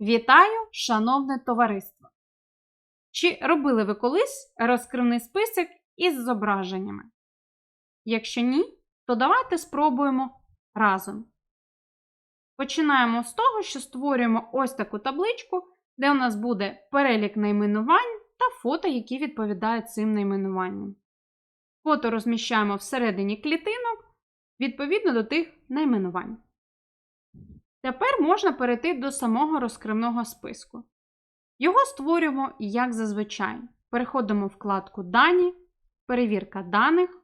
Вітаю, шановне товариство! Чи робили ви колись розкривний список із зображеннями? Якщо ні, то давайте спробуємо разом. Починаємо з того, що створюємо ось таку табличку, де у нас буде перелік найменувань та фото, які відповідають цим найменуванням. Фото розміщаємо всередині клітинок відповідно до тих найменувань. Тепер можна перейти до самого розкривного списку. Його створюємо як зазвичай. Переходимо в вкладку Дані, перевірка даних.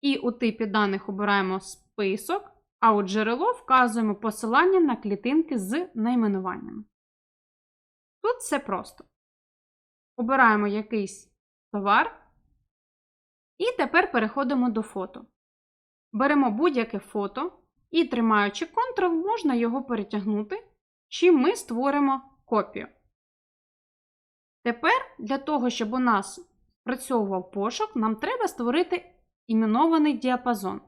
І у типі даних обираємо список, а у джерело вказуємо посилання на клітинки з найменуваннями. Тут все просто. Обираємо якийсь товар. І тепер переходимо до фото. Беремо будь-яке фото і, тримаючи Ctrl, можна його перетягнути, чим ми створимо копію. Тепер для того, щоб у нас працьовував пошук, нам треба створити іменований діапазон.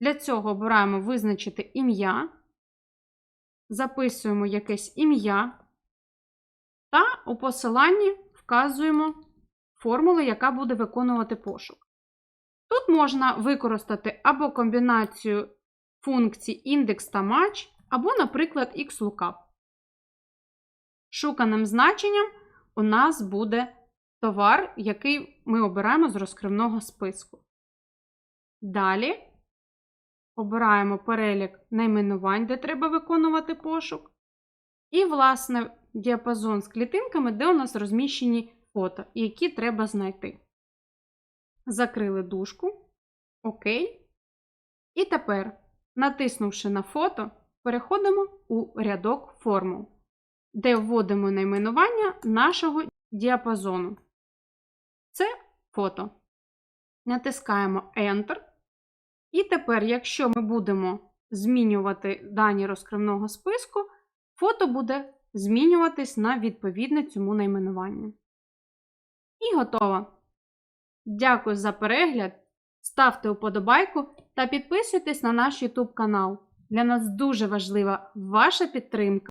Для цього обираємо визначити ім'я, записуємо якесь ім'я та у посиланні вказуємо формулу, яка буде виконувати пошук. Тут можна використати або комбінацію функцій індекс та матч, або, наприклад, xlookup. Шуканим значенням у нас буде товар, який ми обираємо з розкривного списку. Далі обираємо перелік найменувань, де треба виконувати пошук. І, власне, діапазон з клітинками, де у нас розміщені фото, які треба знайти. Закрили дужку. ОК. І тепер, натиснувши на фото, переходимо у рядок формул, де вводимо найменування нашого діапазону. Це фото. Натискаємо Enter. І тепер, якщо ми будемо змінювати дані розкривного списку, фото буде змінюватись на відповідне цьому найменуванню. І готово. Дякую за перегляд. Ставте вподобайку та підписуйтесь на наш YouTube канал. Для нас дуже важлива ваша підтримка.